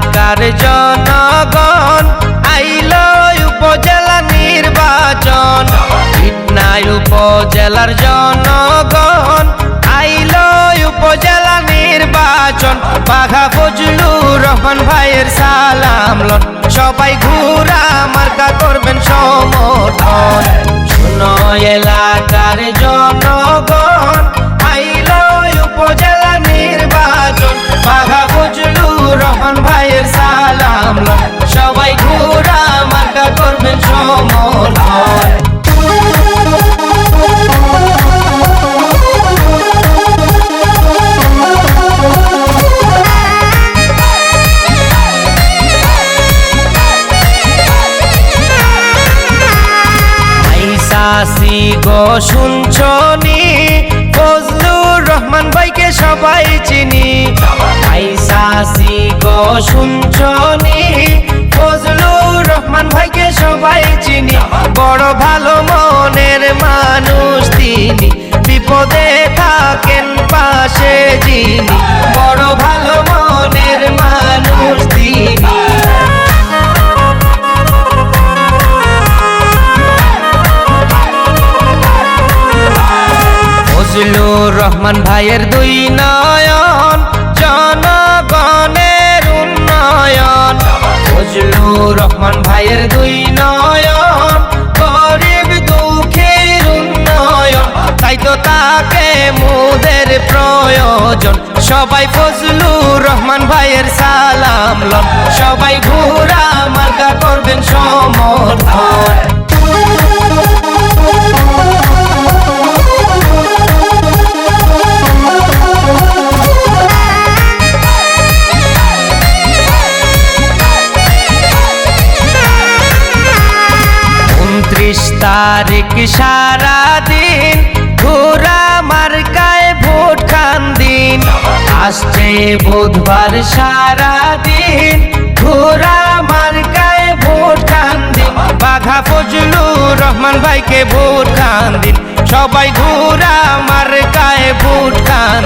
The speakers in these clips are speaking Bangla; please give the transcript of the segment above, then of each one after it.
এলাকার জনগণ, আইল উপজেলা নির্বাচন। ভিটনায় উপজেলার জনগণ, আইল উপজেলা নির্বাচন। বাঘা ফজলুর রহমান ভাইয়ের সালাম সবাই ঘুরা মার্কা করবেন সমর্থন। শুনো এলাকার জনগণ গো শুনছনি ফজলুর রহমান ভাইকে সবাই চিনি। আইসাসি গো শুনছনি ফজলুর রহমান ভাইকে সবাই চিনি। বড় ভালো মনের মানুষ তিনি। বিপদে থাকেন পাশে যিনি। বড় ভালো ফজলুর রহমান ভাইয়ের দুই নয়ন, জনগণের উন্নয়ন। ফজলুর রহমান ভাইয়ের দুই নয়ন, গরিব দুঃখের উন্নয়ন। তাই তো তাকে মুদের প্রয়োজন। সবাই ফজলুর রহমান ভাইয়ের সালাম লন। সবাই ঘুরা মার্কা তারিখ সারা দিন ঘোরা মার্কায় ভোট খান দিন। আসছে বুধবার সারা দিন ঘোরা মার্কায় ভোট খান দিন। বাঘা ফজলুর রহমান ভাইকে ভোট খান দিন। সবাই ঘোরা মার্কায় ভোট খান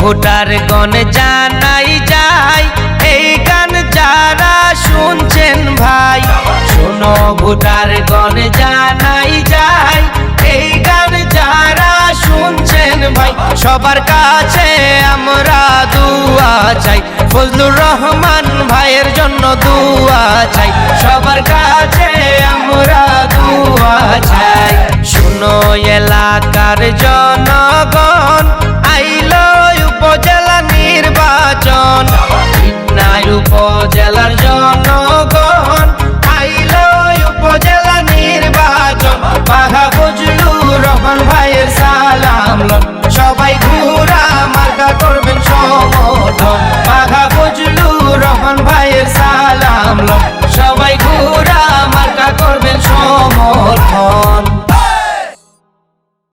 ভোটার গণ জানাই যাই। এই গান যারা শুনছেন ভাই, শোনো ভোটার গণ জানাই যাই। এই গান যারা শুনছেন ভাই, সবার কাছে আমরা দুয়া চাই। ফজলুর রহমান ভাইয়ের জন্য দুয়া চাই। সবার কাছে আমরা দুয়া চাই। শুনো এলাকার জনগণ উপজেলার জনগণ, আইল উপজেলা নির্বাচন। বাঘা ফজলুর রহমান ভাইয়ের সালাম সবাই ঘুরা মার্কা করবেন সমর্থন। বাঘা ফজলুর রহমান ভাইয়ের সালাম সবাই ঘুরা মার্কা করবেন সমর্থন।